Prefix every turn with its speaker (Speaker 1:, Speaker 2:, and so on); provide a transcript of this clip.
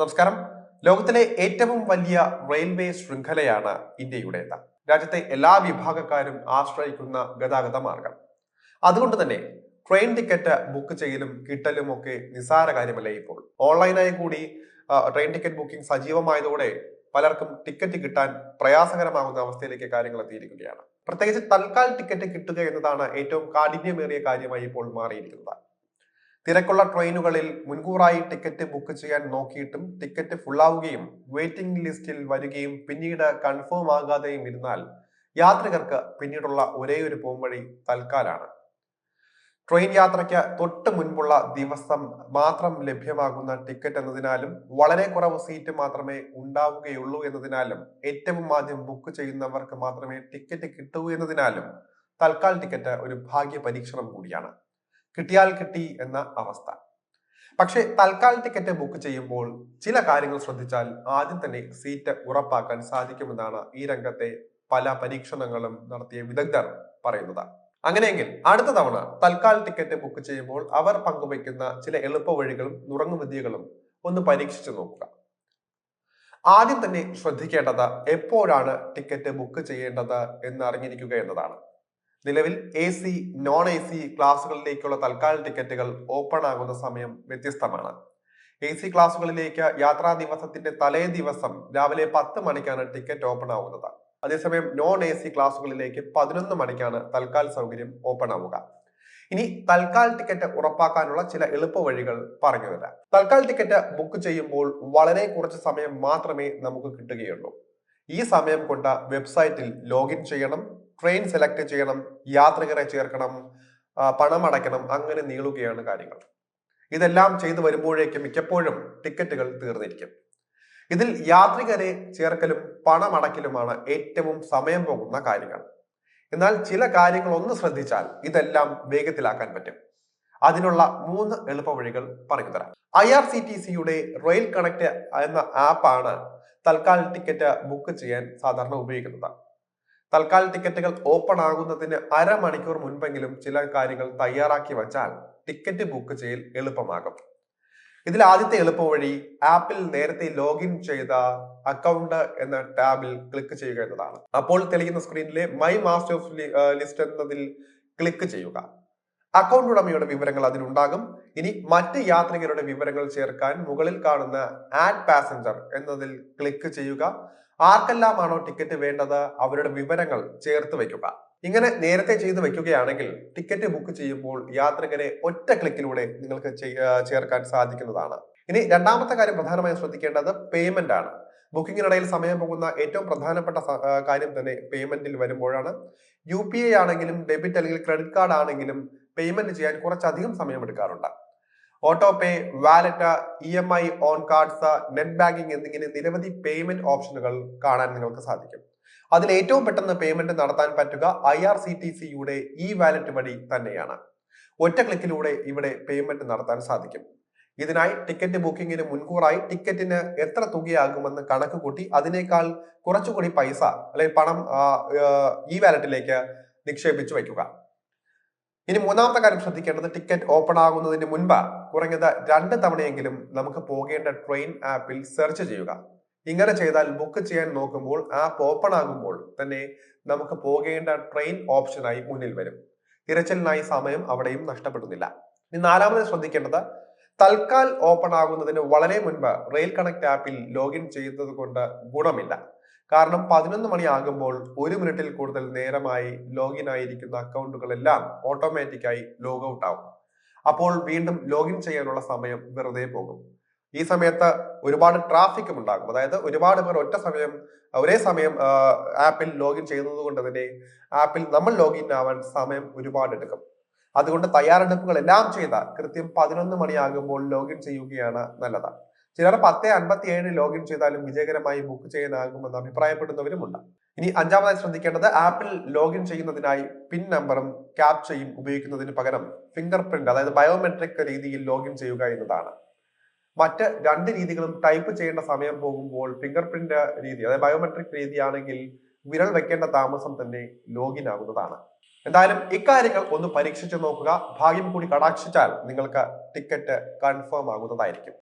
Speaker 1: നമസ്കാരം. ലോകത്തിലെ ഏറ്റവും വലിയ റെയിൽവേ ശൃംഖലയാണ് ഇന്ത്യയുടേത്. രാജ്യത്തെ എല്ലാ വിഭാഗക്കാരും ആശ്രയിക്കുന്ന ഗതാഗത മാർഗം. അതുകൊണ്ട് തന്നെ ട്രെയിൻ ടിക്കറ്റ് ബുക്ക് ചെയ്യലും കിട്ടലും ഒക്കെ നിസ്സാര കാര്യമല്ല ഇപ്പോൾ? ഓൺലൈനായി കൂടി ട്രെയിൻ ടിക്കറ്റ് ബുക്കിംഗ് സജീവമായതോടെ പലർക്കും ടിക്കറ്റ് കിട്ടാൻ പ്രയാസകരമാകുന്ന അവസ്ഥയിലേക്ക് കാര്യങ്ങൾ എത്തിയിരിക്കുകയാണ്. പ്രത്യേകിച്ച് തൽക്കാൽ ടിക്കറ്റ് കിട്ടുക എന്നതാണ് ഏറ്റവും കാഠിന്യമേറിയ കാര്യമായി ഇപ്പോൾ മാറിയിരിക്കുന്നത്. തിരക്കുള്ള ട്രെയിനുകളിൽ മുൻകൂറായി ടിക്കറ്റ് ബുക്ക് ചെയ്യാൻ നോക്കിയിട്ടും ടിക്കറ്റ് ഫുള്ളാവുകയും വെയിറ്റിംഗ് ലിസ്റ്റിൽ വരികയും പിന്നീട് കൺഫേം ആകാതെയും ഇരുന്നാൽ യാത്രികർക്ക് പിന്നീടുള്ള ഒരേ ഒരു പോംവഴി തൽക്കാലാണ്. ട്രെയിൻ യാത്രയ്ക്ക് തൊട്ട് മുൻപുള്ള ദിവസം മാത്രം ലഭ്യമാകുന്ന ടിക്കറ്റ് എന്നതിനാലും വളരെ കുറവ് സീറ്റ് മാത്രമേ ഉണ്ടാവുകയുള്ളൂ എന്നതിനാലും ഏറ്റവും ആദ്യം ബുക്ക് ചെയ്യുന്നവർക്ക് മാത്രമേ ടിക്കറ്റ് കിട്ടൂ എന്നതിനാലും തൽക്കാൽ ടിക്കറ്റ് ഒരു ഭാഗ്യ പരീക്ഷണം കൂടിയാണ്. കിട്ടിയാൽ കിട്ടി എന്ന അവസ്ഥ. പക്ഷേ തൽക്കാൽ ടിക്കറ്റ് ബുക്ക് ചെയ്യുമ്പോൾ ചില കാര്യങ്ങൾ ശ്രദ്ധിച്ചാൽ ആദ്യം തന്നെ സീറ്റ് ഉറപ്പാക്കാൻ സാധിക്കുമെന്നാണ് ഈ രംഗത്തെ പല പരീക്ഷണങ്ങളും നടത്തിയ വിദഗ്ധർ പറയുന്നത്. അങ്ങനെയെങ്കിൽ അടുത്ത തവണ തൽക്കാൽ ടിക്കറ്റ് ബുക്ക് ചെയ്യുമ്പോൾ അവർ പങ്കുവയ്ക്കുന്ന ചില എളുപ്പവഴികളും നുറങ്ങുവിദ്യകളും ഒന്ന് പരീക്ഷിച്ചു നോക്കുക. ആദ്യം തന്നെ ശ്രദ്ധിക്കേണ്ടത് എപ്പോഴാണ് ടിക്കറ്റ് ബുക്ക് ചെയ്യേണ്ടത് എന്ന് അറിഞ്ഞിരിക്കുക എന്നതാണ്. നിലവിൽ A C non A C ക്ലാസുകളിലേക്കുള്ള തൽക്കാല ടിക്കറ്റുകൾ ഓപ്പൺ ആകുന്ന സമയം വ്യത്യസ്തമാണ്. എ സി ക്ലാസുകളിലേക്ക് യാത്രാ ദിവസത്തിന്റെ തലേ ദിവസം രാവിലെ പത്ത് മണിക്കാണ് ടിക്കറ്റ് ഓപ്പൺ ആവുന്നത് അതേസമയം നോൺ എ സി ക്ലാസുകളിലേക്ക് പതിനൊന്ന് മണിക്കാണ് തൽക്കാൽ സൗകര്യം ഓപ്പൺ ആവുക ഇനി തൽക്കാൽ ടിക്കറ്റ് ഉറപ്പാക്കാനുള്ള ചില എളുപ്പ വഴികൾ പറഞ്ഞു തരാം. തൽക്കാൽ ടിക്കറ്റ് ബുക്ക് ചെയ്യുമ്പോൾ വളരെ കുറച്ച് സമയം മാത്രമേ നമുക്ക് കിട്ടുകയുള്ളൂ. ഈ സമയം കൊണ്ട് വെബ്സൈറ്റിൽ ലോഗിൻ ചെയ്യണം. ട്രെയിൻ സെലക്ട് ചെയ്യണം യാത്രികരെ ചേർക്കണം പണം അടയ്ക്കണം അങ്ങനെ നീളുകയാണ് കാര്യങ്ങൾ. ഇതെല്ലാം ചെയ്തു വരുമ്പോഴേക്കും മിക്കപ്പോഴും ടിക്കറ്റുകൾ തീർന്നിരിക്കും. ഇതിൽ യാത്രികരെ ചേർക്കലും പണം അടയ്ക്കലുമാണ് ഏറ്റവും സമയം പോകുന്ന കാര്യങ്ങൾ. എന്നാൽ ചില കാര്യങ്ങൾ ഒന്ന് ശ്രദ്ധിച്ചാൽ ഇതെല്ലാം വേഗത്തിലാക്കാൻ പറ്റും. അതിനുള്ള മൂന്ന് എളുപ്പ വഴികൾ പറഞ്ഞു തരാം. ഐ ആർ സി ടി സിയുടെ റെയിൽ കണക്ട് എന്ന ആപ്പാണ് തൽക്കാൽ ടിക്കറ്റ് ബുക്ക് ചെയ്യാൻ സാധാരണ ഉപയോഗിക്കുന്നത്. തൽക്കാൽ ടിക്കറ്റുകൾ ഓപ്പൺ ആകുന്നതിന് അരമണിക്കൂർ മുൻപെങ്കിലും ചില കാര്യങ്ങൾ തയ്യാറാക്കി വച്ചാൽ ടിക്കറ്റ് ബുക്ക് ചെയ്യൽ എളുപ്പമാകും. ഇതിൽ ആദ്യത്തെ എളുപ്പ വഴി ആപ്പിൽ നേരത്തെ ലോഗിൻ ചെയ്ത അക്കൗണ്ട് എന്ന ടാബിൽ ക്ലിക്ക് ചെയ്യുക എന്നതാണ്. അപ്പോൾ തെളിയുന്ന സ്ക്രീനിലെ മൈ മാസ്റ്റർ ഓഫ് ലിസ്റ്റ് എന്നതിൽ ക്ലിക്ക് ചെയ്യുക. അക്കൗണ്ട് ഉടമയുടെ വിവരങ്ങൾ അതിലുണ്ടാകും ഇനി മറ്റ് യാത്രികരുടെ വിവരങ്ങൾ ചേർക്കാൻ മുകളിൽ കാണുന്ന ആഡ് പാസഞ്ചർ എന്നതിൽ ക്ലിക്ക് ചെയ്യുക. ആർക്കെല്ലാമാണോ ടിക്കറ്റ് വേണ്ടത്? അവരുടെ വിവരങ്ങൾ ചേർത്ത് വയ്ക്കുക ഇങ്ങനെ നേരത്തെ ചെയ്തു വെക്കുകയാണെങ്കിൽ ടിക്കറ്റ് ബുക്ക് ചെയ്യുമ്പോൾ യാത്രികരെ ഒറ്റ ക്ലിക്കിലൂടെ നിങ്ങൾക്ക് ചേർക്കാൻ സാധിക്കുന്നതാണ്. ഇനി രണ്ടാമത്തെ കാര്യം പ്രധാനമായും ശ്രദ്ധിക്കേണ്ടത് പേയ്മെന്റ് ആണ്. ബുക്കിങ്ങിനിടയിൽ സമയം പോകുന്ന ഏറ്റവും പ്രധാനപ്പെട്ട കാര്യം തന്നെ പേയ്മെന്റിൽ വരുമ്പോഴാണ്. യു പി ഐ ആണെങ്കിലും ഡെബിറ്റ് അല്ലെങ്കിൽ ക്രെഡിറ്റ് കാർഡ് ആണെങ്കിലും പേയ്മെന്റ് ചെയ്യാൻ കുറച്ചധികം സമയം എടുക്കാറുണ്ട് auto pay wallet E M I on cards net banking എന്നിങ്ങനെ നിരവധി പേയ്മെന്റ് ഓപ്ഷനുകൾ കാണാൻ നിങ്ങൾക്ക് സാധിക്കും. അതിൽ ഏറ്റവും പെട്ടെന്ന് പേയ്മെന്റ് നടത്താൻ പറ്റുക ഐ ആർ സി ടി സിയുടെ ഇ വാലറ്റ് വഴി തന്നെയാണ്. ഒറ്റ ക്ലിക്കിലൂടെ ഇവിടെ പേയ്മെന്റ് നടത്താൻ സാധിക്കും. ഇതിനായി ടിക്കറ്റ് ബുക്കിങ്ങിന് മുൻകൂറായി ടിക്കറ്റിന് എത്ര തുകയാകുമെന്ന് കണക്ക് കൂട്ടി അതിനേക്കാൾ കുറച്ചുകൂടി പൈസ അല്ലെങ്കിൽ പണം ഈ വാലറ്റിലേക്ക് നിക്ഷേപിച്ചു വയ്ക്കുക. ഇനി മൂന്നാമത്തെ കാര്യം ശ്രദ്ധിക്കേണ്ടത് ടിക്കറ്റ് ഓപ്പൺ ആകുന്നതിന് മുൻപ് കുറഞ്ഞത് രണ്ട് തവണയെങ്കിലും നമുക്ക് പോകേണ്ട ട്രെയിൻ ആപ്പിൽ സെർച്ച് ചെയ്യുക. ഇങ്ങനെ ചെയ്താൽ ബുക്ക് ചെയ്യാൻ നോക്കുമ്പോൾ ആപ്പ് ഓപ്പൺ ആകുമ്പോൾ തന്നെ നമുക്ക് പോകേണ്ട ട്രെയിൻ ഓപ്ഷനായി മുന്നിൽ വരും. തിരച്ചിലിനായി സമയം അവിടെയും നഷ്ടപ്പെടുന്നില്ല. ഇനി നാലാമത് ശ്രദ്ധിക്കേണ്ടത് തൽക്കാൽ ഓപ്പൺ ആകുന്നതിന് വളരെ മുൻപ് റെയിൽ കണക്ട് ആപ്പിൽ ലോഗിൻ ചെയ്യുന്നത് കൊണ്ട് ഗുണമില്ല. കാരണം പതിനൊന്ന് മണിയാകുമ്പോൾ ഒരു മിനിറ്റിൽ കൂടുതൽ നേരമായി ലോഗിൻ ആയിരിക്കുന്ന അക്കൗണ്ടുകളെല്ലാം ഓട്ടോമാറ്റിക്കായി ലോഗ് ഔട്ട് ആവും. അപ്പോൾ വീണ്ടും ലോഗിൻ ചെയ്യാനുള്ള സമയം വെറുതെ പോകും. ഈ സമയത്ത് ഒരുപാട് ട്രാഫിക്കും ഉണ്ടാകും. അതായത് ഒരുപാട് പേർ ഒറ്റ സമയം ഒരേ സമയം ആപ്പിൽ ലോഗിൻ ചെയ്യുന്നത് കൊണ്ട് തന്നെ ആപ്പിൽ നമ്മൾ ലോഗിൻ ആവാൻ സമയം ഒരുപാട് എടുക്കും. അതുകൊണ്ട് തയ്യാറെടുപ്പുകൾ എല്ലാം ചെയ്താൽ കൃത്യം പതിനൊന്ന് മണിയാകുമ്പോൾ ലോഗിൻ ചെയ്യുകയാണ് നല്ലത്. ചിലർ പത്ത് അൻപത്തി ഏഴ് ലോഗിൻ ചെയ്താലും വിജയകരമായി ബുക്ക് ചെയ്യാനാകുമെന്ന് അഭിപ്രായപ്പെടുന്നവരുമുണ്ട് ഇനി അഞ്ചാമതായി ശ്രദ്ധിക്കേണ്ടത് ആപ്പിൽ ലോഗിൻ ചെയ്യുന്നതിനായി പിൻ നമ്പറും ക്യാപ്ചയും ഉപയോഗിക്കുന്നതിന് പകരം ഫിംഗർ പ്രിന്റ് അതായത് ബയോമെട്രിക് രീതിയിൽ ലോഗിൻ ചെയ്യുക എന്നതാണ്. മറ്റ് രണ്ട് രീതികളും ടൈപ്പ് ചെയ്യേണ്ട സമയം പോകുമ്പോൾ ഫിംഗർ പ്രിന്റ് രീതി അതായത് ബയോമെട്രിക് രീതിയാണെങ്കിൽ വിരൽ വെക്കേണ്ട താമസം തന്നെ ലോഗിൻ ആകുന്നതാണ്. എന്തായാലും ഇക്കാര്യങ്ങൾ ഒന്ന് പരീക്ഷിച്ചു നോക്കുക. ഭാഗ്യം കൂടി കടാക്ഷിച്ചാൽ നിങ്ങൾക്ക് ടിക്കറ്റ് കൺഫേം ആകുന്നതായിരിക്കും.